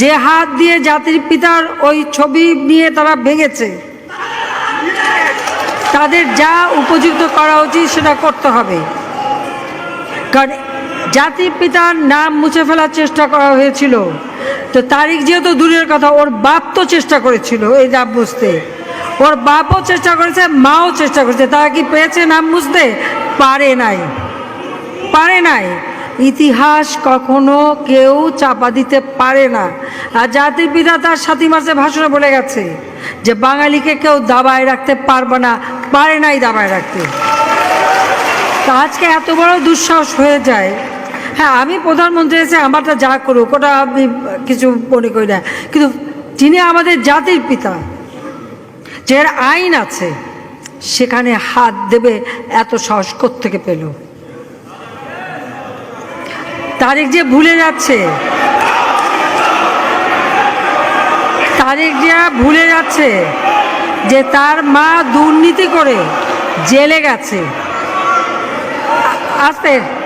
যে হাত দিয়ে জাতির পিতার ওই ছবি নিয়ে তারা ভেঙেছে, তাদের যা উপযুক্ত করা উচিত সেটা করতে হবে। কারণ জাতির পিতার নাম মুছে ফেলার চেষ্টা করা হয়েছিল। তো তারিখ যেহেতু দূরের কথা, ওর বাপ তো চেষ্টা করেছিল এই নাম মুছতে ওর বাপও চেষ্টা করেছে, মাও চেষ্টা করেছে, তারা কি পেয়েছে নাম মুছতে পারে নাই। পারে নাই। ইতিহাস কখনো কেউ চাপা দিতে পারে না। আর জাতির পিতা তার সাতই মাসে ভাষণে বলে গেছে যে, বাঙালিকে কেউ দাবায় রাখতে পারবে না, পারে নাই দাবায় রাখতে। তা আজকে এত বড় দুঃসাহস হয়ে যায়। হ্যাঁ আমি প্রধানমন্ত্রী এসে আমারটা যা করুক, ওটা আমি কিছু মনে করি না। কিন্তু যিনি আমাদের জাতির পিতা যে আইন আছে, সেখানে হাত দেবে, এত সাহস থেকে পেল? তারিখ যে ভুলে যাচ্ছে। তারিখ যে ভুলে যাচ্ছে যে তার মা দুর্নীতি করে জেলে গেছে। আস্তে।